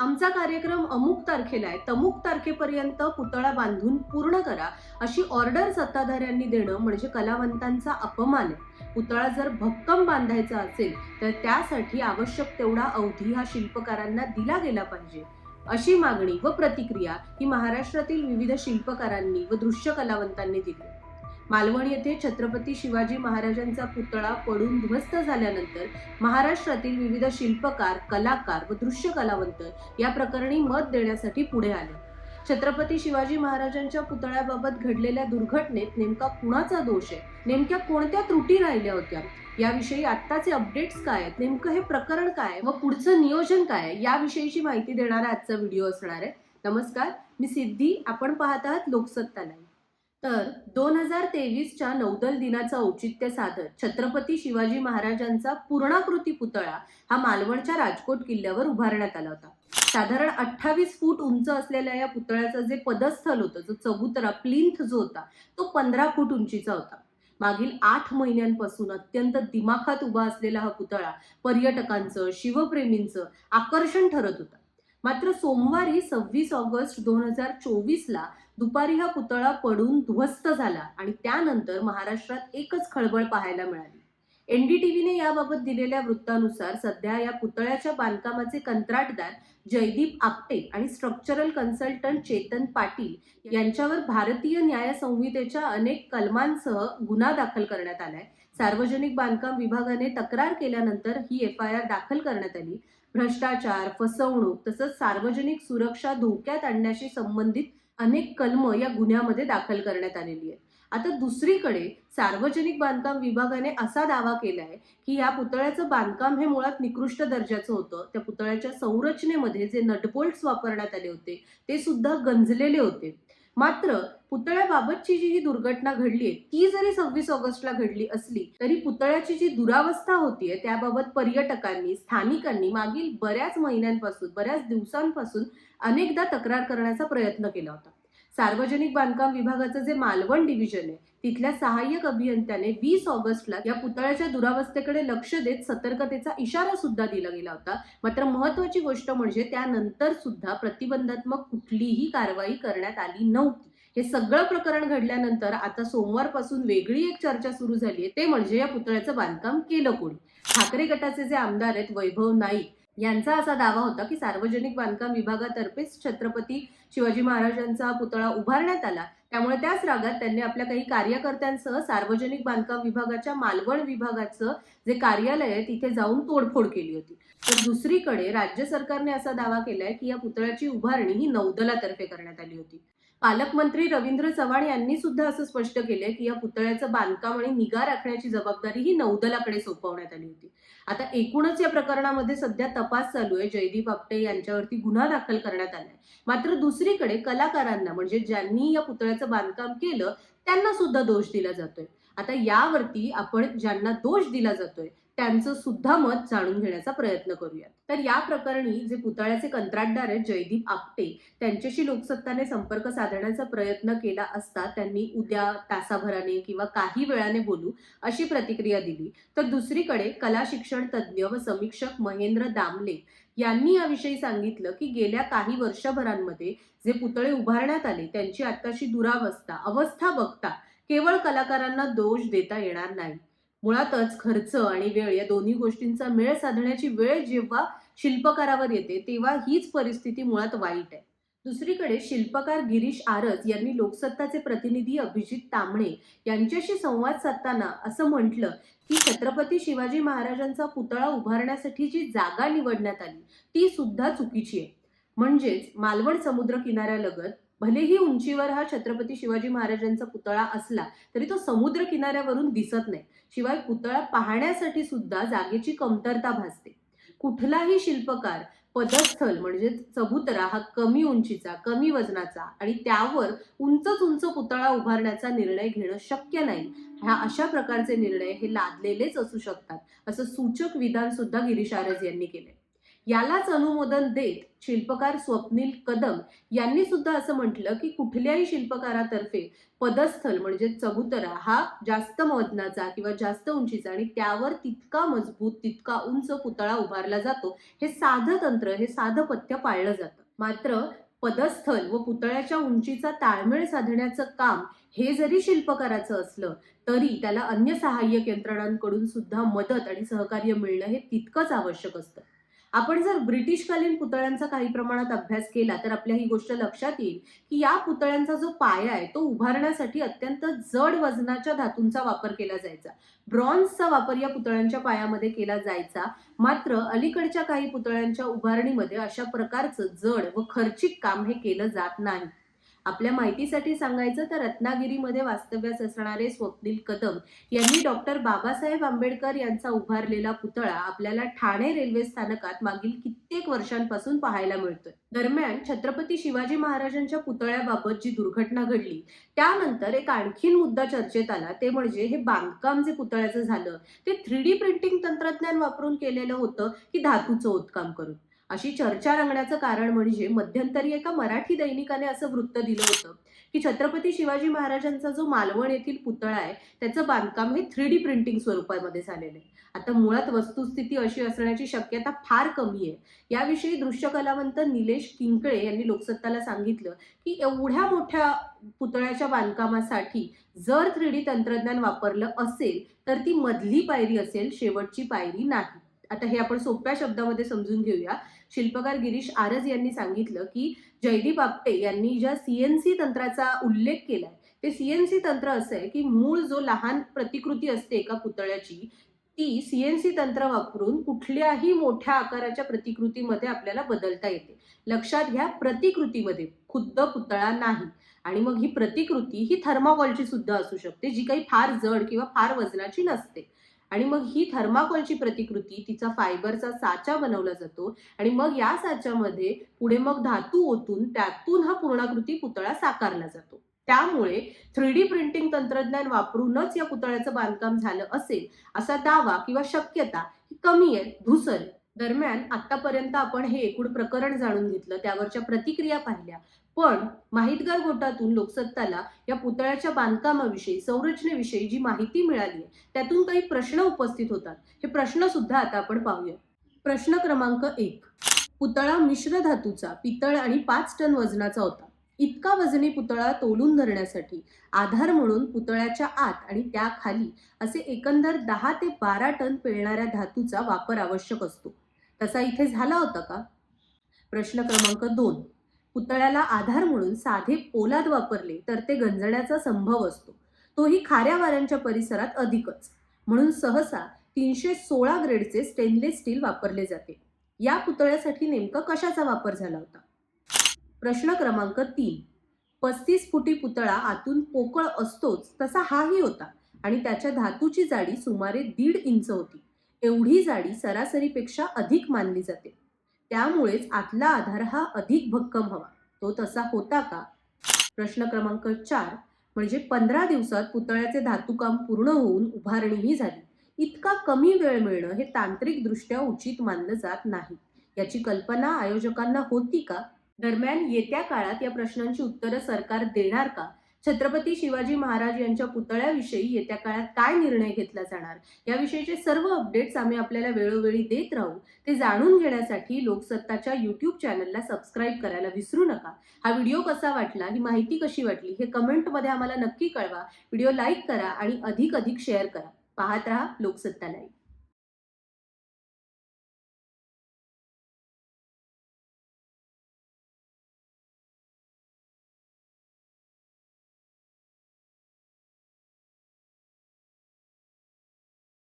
आमचा कार्यक्रम अमुक तारखेला आहे. तमुक तारखेपर्यंत पुतळा बांधून पूर्ण करा अशी ऑर्डर सत्ताधाऱ्यांनी देणं म्हणजे कलावंतांचा अपमान आहे. पुतळा जर भक्कम बांधायचा असेल तर त्यासाठी आवश्यक तेवढा अवधी हा शिल्पकारांना दिला गेला पाहिजे. अशी मागणी व प्रतिक्रिया ही महाराष्ट्रातील विविध शिल्पकारांनी व दृश्य कलावंतांनी दिली मालवण येथे छत्रपती शिवाजी महाराजांचा पुतळा पडून ध्वस्त झाल्यानंतर महाराष्ट्रातील विविध शिल्पकार कलाकार व दृश्य कलावंत या प्रकरणी मत देण्यासाठी पुढे आले. छत्रपती शिवाजी महाराजांच्या पुतळ्याबाबत घडलेल्या दुर्घटनेत नेमका कुणाचा दोष आहे? नेमक्या कोणत्या त्रुटी राहिल्या होत्या? याविषयी आत्ताचे अपडेट्स काय आहेत? नेमकं हे प्रकरण काय आहे? व पुढचं नियोजन काय आहे? याविषयीची माहिती देणारा आजचा व्हिडिओ असणार आहे. नमस्कार मी सिद्धी. आपण पाहत आहात लोकसत्ता लाईव्ह तर दोन हजार तेवीसच्या नौदल दिनाचं औचित्य साधत छत्रपती शिवाजी महाराजांचा पूर्णाकृती पुतळा हा मालवणच्या राजकोट किल्ल्यावर उभारण्यात आला होता. साधारण अठ्ठावीस फूट उंच असलेल्या या पुतळ्याचं जे पदस्थल होतं जो चबुतरा प्लिंथ जो होता तो पंधरा फूट उंचीचा होता. मागील आठ महिन्यांपासून अत्यंत दिमाखात उभा असलेला हा पुतळा पर्यटकांचं शिवप्रेमींचं आकर्षण ठरत होता. मात्र सोमवारी सव्वीस ऑगस्ट दोन हजार चोवीसला दुपारी हा पुतळा पडून ध्वस्त झाला आणि त्यानंतर महाराष्ट्रात एकच खळबळ पाहायला मिळाली. एनडीटीव्हीने याबाबत दिलेल्या वृत्तानुसार सध्या या पुतळ्याच्या बांधकामाचे कंत्राटदार जयदीप आपटे आणि स्ट्रक्चरल कन्सल्टंट चेतन पाटील यांच्यावर भारतीय न्याय संहितेच्या अनेक कलमांसह गुन्हा दाखल करण्यात आलाय. सार्वजनिक बांधकाम विभागाने तक्रार केल्यानंतर ही एफ आय आर दाखल करण्यात आली. भ्रष्टाचार फसवणूक तसंच सार्वजनिक सुरक्षा धोक्यात आणण्याशी संबंधित अनेक कलम या गुन्ह्यामध्ये दाखल करण्यात आलेली आहे आता दुसरीकडे सार्वजनिक बांधकाम विभागाने असा दावा केला आहे की या पुतळ्याचं बांधकाम हे मुळात निकृष्ट दर्जाचं होतं. त्या पुतळ्याच्या संरचनेमध्ये जे नटबोल्ट्स वापरण्यात आले होते ते सुद्धा गंजलेले होते. मात्र पुतळ्याबाबतची जी ही दुर्घटना घडली आहे ती जरी सव्वीस ऑगस्टला घडली असली तरी पुतळ्याची जी दुरावस्था होतीये त्याबाबत पर्यटकांनी स्थानिकांनी मागील बऱ्याच महिन्यांपासून बऱ्याच दिवसांपासून अनेकदा तक्रार करण्याचा प्रयत्न केला होता. सार्वजनिक बांधकाम विभागाचं जे मालवण डिव्हिजन आहे तिथल्या सहाय्यक अभियंत्याने वीस ऑगस्टला या पुतळ्याच्या दुरावस्थेकडे लक्ष देत सतर्कतेचा इशारा सुद्धा दिला गेला होता. मात्र महत्वाची गोष्ट म्हणजे त्यानंतर सुद्धा प्रतिबंधात्मक कुठलीही कारवाई करण्यात आली नव्हती. हे सगळं प्रकरण घडल्यानंतर आता सोमवारपासून वेगळी एक चर्चा सुरू झाली आहे ते म्हणजे या पुतळ्याचं बांधकाम केलं कोणी? ठाकरे गटाचे जे आमदार आहेत वैभव नाईक यांचा असा दावा होता की सार्वजनिक बांधकाम विभागातर्फेच छत्रपती शिवाजी महाराजांचा पुतळा उभारण्यात आला. त्यामुळे त्याच रागात त्यांनी आपल्या काही कार्यकर्त्यांसह सार्वजनिक बांधकाम विभागाच्या मालवण विभागाचं जे कार्यालय आहे तिथे जाऊन तोडफोड केली होती. तर दुसरीकडे राज्य सरकारने असा दावा केलाय की या पुतळ्याची उभारणी ही नौदलातर्फे करण्यात आली होती. पालकमंत्री रवींद्र चव्हाण यांनी सुद्धा असं स्पष्ट केलंय की या पुतळ्याचं बांधकाम आणि निगा राखण्याची जबाबदारी ही नौदलाकडे सोपवण्यात आली होती. आता एकूणच या प्रकरणामध्ये सध्या तपास चालू आहे. जयदीप आपटे यांच्यावरती गुन्हा दाखल करण्यात आलाय. मात्र दुसरीकडे कलाकारांना म्हणजे ज्यांनी या पुतळ्याचं बांधकाम केलं त्यांना सुद्धा दोष दिला जातोय. आता यावरती आपण ज्यांना दोष दिला जातोय त्यांचं सुद्धा मत जाणून घेण्याचा प्रयत्न करूया तर या प्रकरणी जे पुतळ्याचे कंत्राटदार आहेत जयदीप आपटे त्यांच्याशी लोकसत्ताने संपर्क साधण्याचा प्रयत्न केला असता त्यांनी उद्या तासाभराने किंवा काही वेळाने बोलू अशी प्रतिक्रिया दिली. तर दुसरीकडे कला शिक्षण तज्ज्ञ व समीक्षक महेंद्र दामले यांनी याविषयी सांगितलं की गेल्या काही वर्षभरांमध्ये जे पुतळे उभारण्यात आले त्यांची आत्ताची दुरावस्था अवस्था बघता केवळ कलाकारांना दोष देता येणार नाही. मुळातच खर्च आणि वेळ या दोन्ही गोष्टींचा मेळ साधण्याची वेळ जेव्हा शिल्पकारावर येते तेव्हा हीच परिस्थिती मुळात वाईट आहे. दुसरीकडे शिल्पकार गिरीश आरस यांनी लोकसत्ताचे प्रतिनिधी अभिजित तांबणे यांच्याशी संवाद साधताना असं म्हटलं की छत्रपती शिवाजी महाराजांचा पुतळा उभारण्यासाठी जी जागा निवडण्यात आली ती सुद्धा चुकीची आहे. म्हणजेच मालवण समुद्र किनाऱ्यालगत भलेही उंचीवर हा छत्रपती शिवाजी महाराजांचा पुतळा असला तरी तो समुद्र किनाऱ्यावरून दिसत नाही. शिवाय पुतळा पाहण्यासाठी सुद्धा जागेची कमतरता भासते. कुठलाही शिल्पकार पदस्थल म्हणजे चबुतरा हा कमी उंचीचा कमी वजनाचा आणि त्यावर उंचच उंच पुतळा उभारण्याचा निर्णय घेणं शक्य नाही. ह्या अशा प्रकारचे निर्णय हे लादलेलेच असू शकतात असं सूचक विधान सुद्धा गिरीश आरज यांनी केले यालाच अनुमोदन देत शिल्पकार स्वप्नील कदम यांनी सुद्धा असं म्हटलं की कुठल्याही शिल्पकारातर्फे पदस्थल म्हणजे चबुतरा हा जास्त वजनाचा किंवा जास्त उंचीचा आणि त्यावर तितका मजबूत तितका उंच पुतळा उभारला जातो हे साधं तंत्र हे साधं पथ्य पाळलं जातं. मात्र पदस्थल व पुतळ्याच्या उंचीचा ताळमेळ साधण्याचं काम हे जरी शिल्पकाराचं असलं तरी त्याला अन्य सहाय्यक यंत्रणांकडून सुद्धा मदत आणि सहकार्य मिळणं हे तितकंच आवश्यक असतं. आपण जर ब्रिटिशकालीन पुतळ्यांचा काही प्रमाणात अभ्यास केला तर आपल्या ही गोष्ट लक्षात येईल की या पुतळ्यांचा जो पाया आहे तो उभारण्यासाठी अत्यंत जड वजनाच्या धातूंचा वापर केला जायचा. ब्रॉन्झचा वापर या पुतळ्यांच्या पायामध्ये केला जायचा. मात्र अलीकडच्या काही पुतळ्यांच्या उभारणीमध्ये अशा प्रकारचं जड व खर्चिक काम हे केलं जात नाही. आपल्या माहितीसाठी सांगायचं तर रत्नागिरीमध्ये वास्तव्यास असणारे स्वप्नील कदम यांनी डॉक्टर बाबासाहेब आंबेडकर यांचा उभारलेला पुतळा आपल्याला ठाणे रेल्वे स्थानकात मागील कित्येक वर्षांपासून पाहायला मिळतोय. दरम्यान छत्रपती शिवाजी महाराजांच्या पुतळ्याबाबत जी दुर्घटना घडली त्यानंतर एक आणखीन मुद्दा चर्चेत आला ते म्हणजे हे बांधकाम जे पुतळ्याचं झालं ते थ्री डी प्रिंटिंग तंत्रज्ञान वापरून केलेलं होतं की धातूचं ओतकाम करून. अशी चर्चा रंगण्याचं कारण म्हणजे मध्यंतरी एका मराठी दैनिकाने असं वृत्त दिलं होतं की छत्रपती शिवाजी महाराजांचा जो मालवण येथील पुतळा आहे त्याचं बांधकाम हे थ्री डी प्रिंटिंग स्वरूपामध्ये झालेलं आहे. आता मुळात वस्तुस्थिती अशी असण्याची शक्यता फार कमी आहे. याविषयी दृश्य कलावंत निलेश किंकळे यांनी लोकसत्ताला सांगितलं की एवढ्या मोठ्या पुतळ्याच्या बांधकामासाठी जर थ्री डी तंत्रज्ञान वापरलं असेल तर ती मधली पायरी असेल शेवटची पायरी नाही. आता हे आपण सोप्या शब्दामध्ये समजून घेऊया. शिल्पकार गिरीश आरज यांनी सांगितलं की जयदीप आपटे यांनी ज्या सीएनसी तंत्राचा उल्लेख केलाय ते सीएनसी तंत्र असं आहे की मूळ जो लहान प्रतिकृती असते एका पुतळ्याची ती सीएनसी तंत्र वापरून कुठल्याही मोठ्या आकाराच्या प्रतिकृतीमध्ये आपल्याला बदलता येते. लक्षात घ्या प्रतिकृतीमध्ये खुद्द पुतळा नाही. आणि मग ही प्रतिकृती ही थर्माकॉलची सुद्धा असू शकते जी काही फार जड किंवा फार वजनाची नसते. आणि मग ही थर्माकोलची प्रतिकृती तिचा फायबरचा साचा बनवला जातो. आणि मग या साच्यामध्ये पुढे मग धातू ओतून त्यातून हा पूर्णाकृती पुतळा साकारला जातो. त्यामुळे थ्री डी प्रिंटिंग तंत्रज्ञान वापरूनच या पुतळ्याचं बांधकाम झालं असेल असा दावा किंवा शक्यता कमी आहे धुसर. दरम्यान आतापर्यंत आपण हे एकूण प्रकरण जाणून घेतलं त्यावरच्या प्रतिक्रिया पाहिल्या. पण माहितगार गोटातून लोकसत्ताला या पुतळ्याच्या बांधकामाविषयी संरचनेविषयी जी माहिती मिळाली आहे त्यातून काही प्रश्न उपस्थित होतात. हे प्रश्न सुद्धा आता आपण पाहूया. प्रश्न क्रमांक एक. पुतळा मिश्र धातूचा पितळ आणि पाच टन वजनाचा होता. इतका वजनी पुतळा तोलून धरण्यासाठी आधार म्हणून पुतळ्याच्या आत आणि त्याखाली असे एकंदर दहा ते बारा टन पेळणाऱ्या धातूचा वापर आवश्यक असतो. तसा इथे झाला होता का? प्रश्न क्रमांक दोन. पुतळ्याला आधार म्हणून साधे पोलाद वापरले तर ते गंजण्याचा संभव असतो. तोही खाऱ्या वाऱ्यांच्या परिसरात अधिकच. म्हणून सहसा तीनशे सोळा ग्रेडचे स्टेनलेस स्टील वापरले जाते. या पुतळ्यासाठी नेमका कशाचा वापर झाला होता? प्रश्न क्रमांक तीन. पस्तीस फुटी पुतळा आतून पोकळ असतोच तसा हाही होता आणि त्याच्या धातूची जाडी सुमारे दीड इंच होती. एवढी जाडी सरासरीपेक्षा अधिक मानली जाते. त्यामुळेच आतला आधार हा अधिक भक्कम हवा. तो तसा होता का? प्रश्न क्रमांक चार. म्हणजे पंधरा दिवसात पुतळ्याचे धातुकाम पूर्ण होऊन उभारणीही झाली. इतका कमी वेळ मिळणं हे तांत्रिकदृष्ट्या उचित मानलं जात नाही. याची कल्पना आयोजकांना होती का? दरम्यान येत्या काळात या प्रश्नांची उत्तरं सरकार देणार का? छत्रपती शिवाजी महाराज यांच्या पुतळ्याविषयी येत्या काळात काय निर्णय घेतला जाणार? याविषयीचे सर्व अपडेट्स आम्ही आपल्याला वेळोवेळी देत राहू. ते जाणून घेण्यासाठी लोकसत्ताच्या यूट्यूब चॅनलला सबस्क्राईब करायला विसरू नका. हा व्हिडिओ कसा वाटला ही माहिती कशी वाटली हे कमेंटमध्ये आम्हाला नक्की कळवा. व्हिडिओ लाईक करा आणि अधिक अधिक शेअर करा. पाहत रहा लोकसत्ता लाईव्ह